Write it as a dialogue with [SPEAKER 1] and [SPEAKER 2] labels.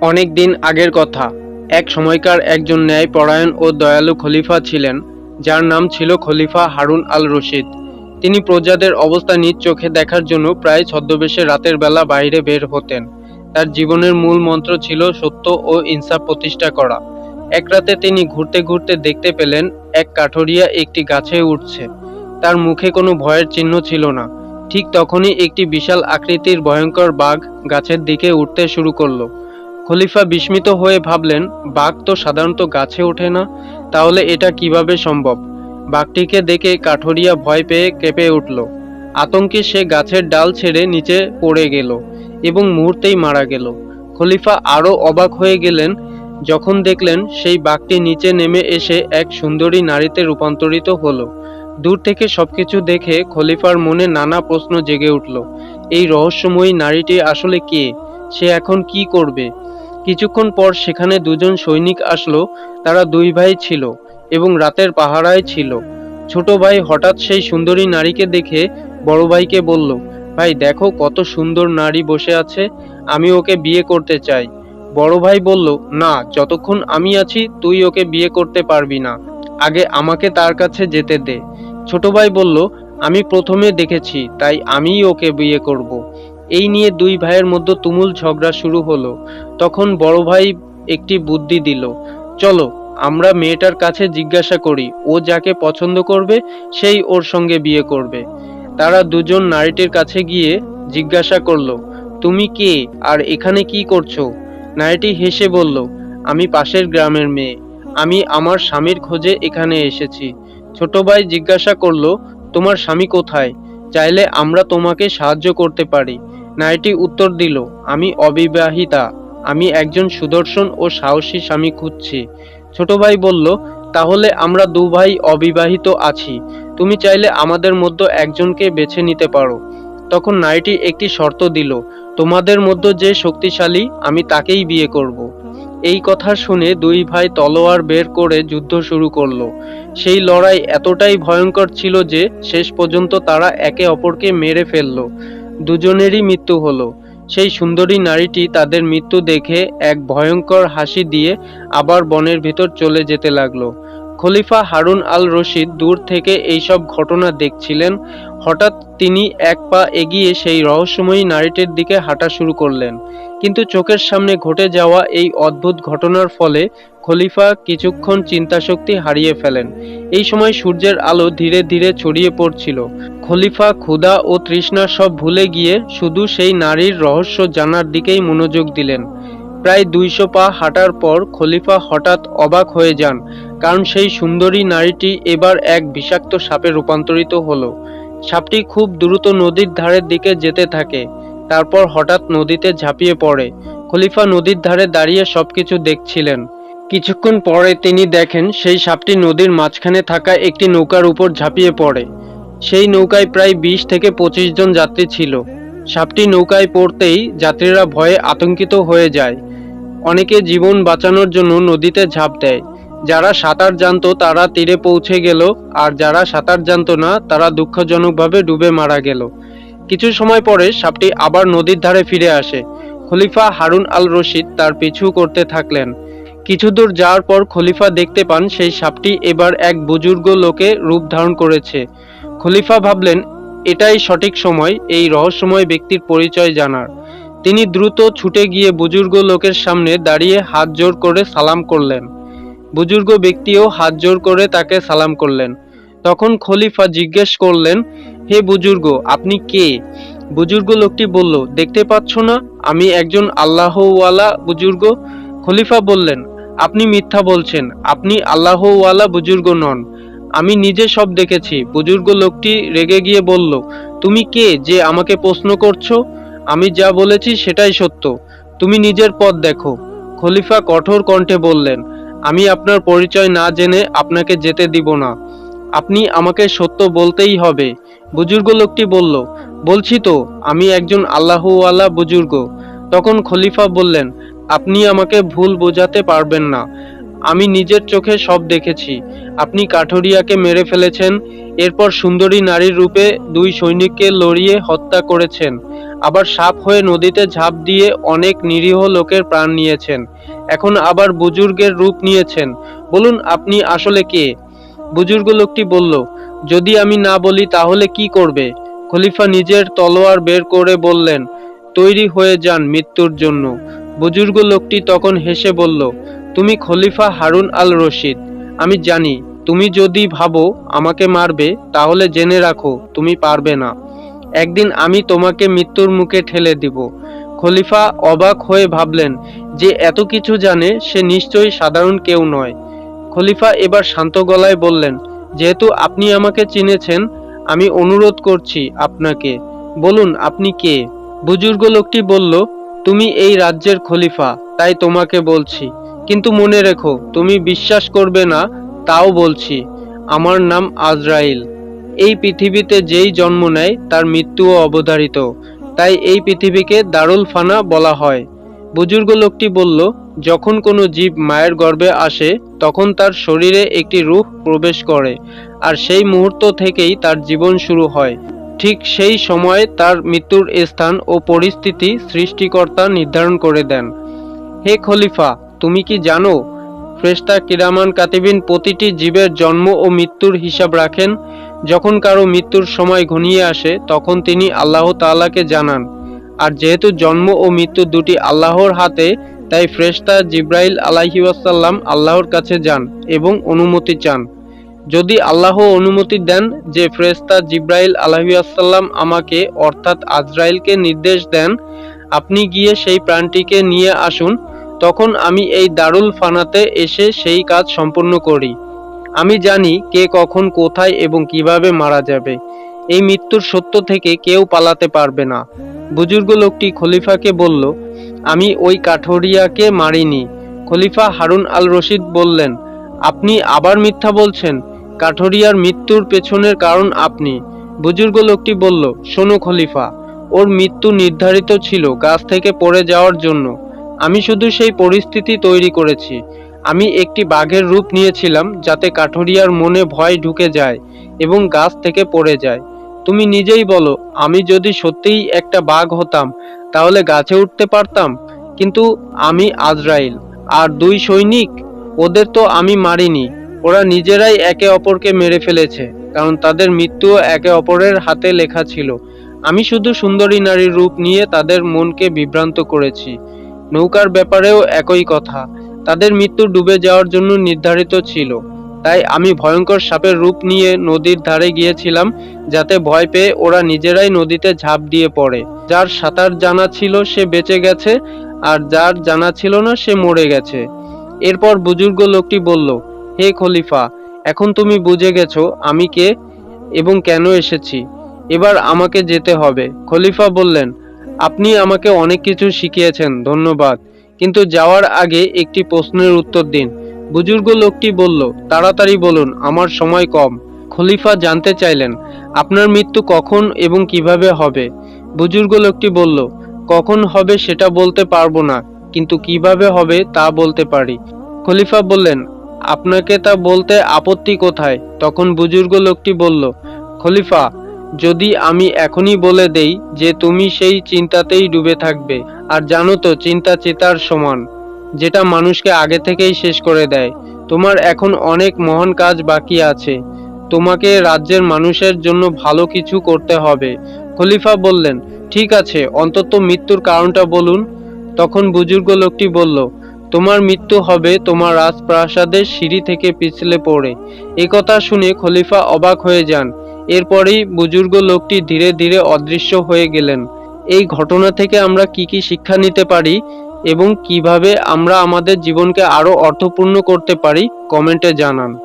[SPEAKER 1] অনেক দিন আগের কথা। এক সময়কার একজন ন্যায়পরায়ণ ও দয়ালু খলিফা ছিলেন, যার নাম ছিল খলিফা হারুন আল রশিদ তিনি প্রজাদের অবস্থা নিজ চোখে দেখার জন্য প্রায় ছদ্মবেশে রাতের বেলা বাইরে বের হতেন। তার জীবনের মূল মন্ত্র ছিল সত্য ও ইনসাফ প্রতিষ্ঠা করা। এক রাতে তিনি ঘুরতে ঘুরতে দেখতে পেলেন, এক কাঠুরিয়া একটি গাছে উঠছে। তার মুখে কোনো ভয়ের চিহ্ন ছিল না। ঠিক তখনই একটি বিশাল আকৃতির ভয়ঙ্কর বাঘ গাছের দিকে উঠতে শুরু করল। খলিফা বিস্মিত হয়ে ভাবলেন, বাঘ তো সাধারণত গাছে ওঠে না, তাহলে এটা কীভাবে সম্ভব? বাঘটিকে দেখে কাঠুরিয়া ভয় পেয়ে কেঁপে উঠল। আতঙ্কে সে গাছের ডাল ছেড়ে নিচে পড়ে গেল এবং মুহূর্তেই মারা গেল। খলিফা আরও অবাক হয়ে গেলেন, যখন দেখলেন সেই বাঘটি নিচে নেমে এসে এক সুন্দরী নারীতে রূপান্তরিত হলো। দূর থেকে সবকিছু দেখে খলিফার মনে নানা প্রশ্ন জেগে উঠল, এই রহস্যময়ী নারীটি আসলে কে? সে এখন কি করবে? কিছুক্ষণ পর সেখানে দুজন সৈনিক আসলো, তারা দুই ভাই ছিল এবং রাতের পাহারায় ছিল। ছোট ভাই হঠাৎ সেই সুন্দরী নারীকে দেখে বড় ভাইকে বলল, ভাই, দেখো কত সুন্দর নারী বসে আছে, আমি ওকে বিয়ে করতে চাই। বড় ভাই বলল, না, যতক্ষণ আমি আছি, তুই ওকে বিয়ে করতে পারবি না। আগে আমাকে তার কাছে যেতে দে। ছোট ভাই বলল, আমি প্রথমে দেখেছি, তাই আমিই ওকে বিয়ে করব। এই নিয়ে দুই ভাইয়ের মধ্যে তুমুল ঝগড়া শুরু হলো। তখন বড় ভাই একটি বুদ্ধি দিল, চলো, আমরা মেয়েটার কাছে জিজ্ঞাসা করি, ও যাকে পছন্দ করবে, সেই ওর সঙ্গে বিয়ে করবে। তারা দুজন নারীটির কাছে গিয়ে জিজ্ঞাসা করল, তুমি কে? আর এখানে কি করছ? নারীটি হেসে বলল, আমি পাশের গ্রামের মেয়ে। আমি আমার স্বামীর খোঁজে এখানে এসেছি। ছোট ভাই জিজ্ঞাসা করল, তোমার স্বামী কোথায়? চাইলে আমরা তোমাকে সাহায্য করতে পারি। নারীটি উত্তর দিল, আমি অবিবাহিতা। আমি একজন সুদর্শন ও সাহসী স্বামী খুঁজছি। ছোট ভাই বলল, তাহলে আমরা দু ভাই অবিবাহিত আছি। তুমি চাইলে আমাদের মধ্যে একজনকে বেছে নিতে পারো। তখন নারীটি একটি শর্ত দিল, তোমাদের মধ্যে যে শক্তিশালী, আমি তাকেই বিয়ে করব। এই কথা শুনে দুই ভাই তলোয়ার বের করে যুদ্ধ শুরু করল। সেই লড়াই এতটাই ভয়ঙ্কর ছিল যে শেষ পর্যন্ত তারা একে অপরকে মেরে ফেলল। দুজনেরই মৃত্যু হলো। সেই সুন্দরী নারীটি তাদের মৃত্যু দেখে এক ভয়ঙ্কর হাসি দিয়ে আবার বনের ভেতর চলে যেতে লাগল। খলিফা হারুন আল রশিদ দূর থেকে এইসব ঘটনা দেখছিলেন। হঠাৎ তিনি এক পা এগিয়ে সেই রহস্যময়ী নারীটির দিকে হাঁটা শুরু করলেন। কিন্তু চোখের সামনে ঘটে যাওয়া এই অদ্ভুত ঘটনার ফলে খলিফা কিছুক্ষণ চিন্তাশক্তি হারিয়ে ফেলেন। এই সময় সূর্যের আলো ধীরে ধীরে ছড়িয়ে পড়ছিল। খলিফা ক্ষুধা ও তৃষ্ণা সব ভুলে গিয়ে শুধু সেই নারীর রহস্য জানার দিকেই মনোযোগ দিলেন। প্রায় দুইশো পা হাঁটার পর খলিফা হঠাৎ অবাক হয়ে যান। কারণ সেই সুন্দরী নারীটি এবার এক বিষাক্ত সাপে রূপান্তরিত হলো। সাপটি খুব দ্রুত নদীর ধারের দিকে যেতে থাকে, তারপর হঠাৎ নদীতে ঝাঁপিয়ে পড়ে। খলিফা নদীর ধারে দাঁড়িয়ে সবকিছু দেখছিলেন। কিছুক্ষণ পরে তিনি দেখেন সেই সাপটি নদীর মাঝখানে থাকা একটি নৌকার উপর ঝাঁপিয়ে পড়ে। সেই নৌকায় প্রায় বিশ থেকে পঁচিশ জন যাত্রী ছিল। সাপটি নৌকায় পড়তেই যাত্রীরা ভয়ে আতঙ্কিত হয়ে যায়। অনেকে জীবন বাঁচানোর জন্য নদীতে ঝাঁপ দেয়। যারা সাঁতার জানতো তারা তীরে পৌঁছে গেল, আর যারা সাঁতার জানতো না, তারা দুঃখজনকভাবে ডুবে মারা গেল। কিছু সময় পরে সাপটি আবার নদীর ধারে ফিরে আসে। খলিফা হারুন আল রশিদ তার পিছু করতে থাকলেন। কিছু দূর যাওয়ার পর খলিফা দেখতে পান সেই সাপটি এবার এক বুজুর্গ লোকে রূপ ধারণ করেছে। খলিফা ভাবলেন, এটাই সঠিক সময়, এই রহস্যময় ব্যক্তির পরিচয় জানার। তিনি দ্রুত ছুটে গিয়ে বুজুর্গ লোকের সামনে দাঁড়িয়ে হাত জোর করে সালাম করলেন। বুজুর্গ ব্যক্তিও হাত জোর করে তাকে সালাম করলেন। তখন খলিফা জিজ্ঞেস করলেন, হে বুজুর্গ, আপনি কে? বুজুর্গ লোকটি বলল, দেখতে পাচ্ছ না, আমি একজন আল্লাহওয়ালা বুজুর্গ। খলিফা বললেন, আপনি মিথ্যা বলছেন, আপনি আল্লাহওয়ালা বুজুর্গ নন। আমি নিজে সব দেখেছি। বুজুর্গ লোকটি রেগে গিয়ে বলল, তুমি কে যে আমাকে প্রশ্ন করছ? আমি যা বলেছি সেটাই সত্য। তুমি নিজের পথ দেখো। খলিফা কঠোর কণ্ঠে বললেন আমি আপনার পরিচয় না জেনে আপনাকে যেতে দিব না। আপনি আমাকে সত্য বলতেই হবে, বুজুর্গ লোকটি বলল। বলছি তো, আমি একজন আল্লাহওয়ালা বুজুর্গ। তখন খলিফা বললেন, আপনি আমাকে ভুল বোঝাতে পারবেন না। আমি নিজের চোখে সব দেখেছি। আপনি কাঠুরিয়াকে মেরে ফেলেছেন, এরপর সুন্দরী নারীর রূপে দুই সৈনিককে লড়িয়ে হত্যা করেছেন। আবার সাপ হয়ে নদীতে ঝাঁপ দিয়ে অনেক নিরীহ লোকের প্রাণ নিয়েছেন। এখন আবার বুজুর্গের রূপ নিয়েছেন। বলুন, আপনি আসলে কে? বুজুর্গ লোকটি বলল, যদি আমি না বলি তাহলে কি করবে? খলিফা নিজের তলোয়ার বের করে বললেন, তৈরি হয়ে যান মৃত্যুর জন্য। বুজুর্গ লোকটি তখন হেসে বলল তুমি খলিফা হারুন আল রশিদ আমি জানি, তুমি যদি ভাবো আমাকে মারবে, তাহলে জেনে রাখো, তুমি পারবে না। একদিন আমি তোমাকে মৃত্যুর মুখে ঠেলে দিব। খলিফা অবাক হয়ে ভাবলেন, যে এত কিছু জানে, সে নিশ্চয়ই সাধারণ কেউ নয়। খলিফা এবার শান্ত গলায় বললেন, যেহেতু আপনি আমাকে চিনেছেন, আমি অনুরোধ করছি আপনাকে। বলুন, আপনি কে? বুজুর্গ লোকটি বলল, তুমি এই রাজ্যের খলিফা, তাই তোমাকে বলছি। কিন্তু মনে রেখো, তুমি বিশ্বাস করবে না, তাও বলছি, আমার নাম আজরাইল। এই পৃথিবীতে যেই জন্ম নেয়, তার মৃত্যুও অবধারিত। তাই এই পৃথিবীকে দারুল ফানা বলা হয়। বুজুর্গ লোকটি বলল, যখন কোনো জীব মায়ের গর্ভে আসে, তখন তার শরীরে একটি রূহ প্রবেশ করে, আর সেই মুহূর্ত থেকেই তার জীবন শুরু হয়। ঠিক সেই সময় তার মৃত্যুর স্থান ও পরিস্থিতি সৃষ্টিকর্তা নির্ধারণ করে দেন। হে খলিফা তুমি কি জানো, ফ্রেস্তা কিরামান কাতিবিন প্রতিটি জীবের জন্ম ও মৃত্যুর হিসাব রাখেন। যখন কারও মৃত্যুর সময় ঘনিয়ে আসে, তখন তিনি আল্লাহ তাআলাকে জানান। আর যেহেতু জন্ম ও মৃত্যু দুটি আল্লাহর হাতে, তাই ফ্রেস্তা জিব্রাইল আলাহি ওয়াসাল্লাম আল্লাহর কাছে যান এবং অনুমতি চান। যদি আল্লাহ অনুমতি দেন যে ফ্রেস্তা জিব্রাইল আলাহিয়াসাল্লাম আমাকে, অর্থাৎ আজরাইলকে নির্দেশ দেন, আপনি গিয়ে সেই প্রাণটিকে নিয়ে আসুন। তখন আমি এই দারুল ফানাতে এসে সেই কাজ সম্পূর্ণ করি। আমি জানি কে কখন কোথায় এবং কীভাবে মারা যাবে। এই মৃত্যুর সত্য থেকে কেউ পালাতে পারবে না। বুজুর্গ লোকটি খলিফাকে বলল, আমি ওই কাঠরিয়াকে মারিনি। খলিফা হারুন আল রশিদ বললেন, আপনি আবার মিথ্যা বলছেন। কাঠরিয়ার মৃত্যুর পেছনের কারণ আপনি। বুজুর্গ লোকটি বলল, শোনো খলিফা, ওর মৃত্যু নির্ধারিত ছিল গাছ থেকে পড়ে যাওয়ার জন্য। আমি শুধু সেই পরিস্থিতি তৈরি করেছি। আমি একটি বাঘের রূপ নিয়েছিলাম যাতে কাঠরিয়ার মনে ভয় ঢুকে যায় এবং গাছ থেকে পড়ে যায়। তুমি নিজেই বলো, আমি যদি সত্যিই একটা বাঘ হতাম, তাহলে গাছে উঠতে পারতাম? কিন্তু আমি আজরাইল, আর দুই সৈনিক? ওদের তো আমি মারিনি, ওরা নিজেরাই একে অপরকে মেরে ফেলেছে, কারণ তাদের মৃত্যুও একে অপরের হাতে লেখা ছিল। আমি শুধু সুন্দরী নারীর রূপ নিয়ে তাদের মনকে বিভ্রান্ত করেছি। নৌকার ব্যাপারেও একই কথা। তাদের মৃত্যু ডুবে যাওয়ার জন্য নির্ধারিত ছিল। তাই আমি ভয়ঙ্কর সাপের রূপ নিয়ে নদীর ধারে গিয়েছিলাম, যাতে ভয় পেয়ে ওরা নিজেরাই নদীতে ঝাঁপ দিয়ে পড়ে। যার সাঁতার জানা ছিল সে বেঁচে গেছে, আর যার জানা ছিল না সে মরে গেছে। এরপর বুজুর্গ লোকটি বলল, হে খলিফা, এখন তুমি বুঝে গেছো আমি কে এবং কেন এসেছি। এবার আমাকে যেতে হবে। খলিফা বললেন আপনি আমাকে অনেক কিছু শিখিয়েছেন, ধন্যবাদ। কিন্তু যাওয়ার আগে একটি প্রশ্নের উত্তর দিন। বুজুর্গ লোকটি বলল, তাড়াতাড়ি বলুন, আমার সময় কম। খলিফা জানতে চাইলেন, আপনার মৃত্যু কখন এবং কীভাবে হবে? বুজুর্গ লোকটি বলল, কখন হবে সেটা বলতে পারব না, কিন্তু কীভাবে হবে তা বলতে পারি। খলিফা বললেন, আপনাকে তা বলতে আপত্তি কোথায়? তখন বুজুর্গ লোকটি বলল, খলিফা যদি আমি এখনই বলে দেই যে তুমি সেই চিন্তাতেই ডুবে থাকবে, আর জানো তো চিন্তা চেতার সমান, যেটা মানুষকে আগে থেকেই শেষ করে দেয়। তোমার এখন অনেক মহান কাজ বাকি আছে। তোমাকে রাজ্যের মানুষের জন্য ভালো কিছু করতে হবে। খলিফা বললেন, ঠিক আছে, অন্তত মৃত্যুর কারণটা বলুন। তখন বুজুর্গ লোকটি বলল, তোমার মৃত্যু হবে তোমার রাজপ্রাসাদের সিঁড়ি থেকে পিছলে পড়ে। একথা শুনে খলিফা অবাক হয়ে যান। এরপরেই বুজুর্গ লোকটি ধীরে ধীরে অদৃশ্য হয়ে গেলেন। এই ঘটনা থেকে আমরা কি কি শিক্ষা নিতে পারি এবং কীভাবে আমরা আমাদের জীবনকে আরও অর্থপূর্ণ করতে পারি, কমেন্টে জানান।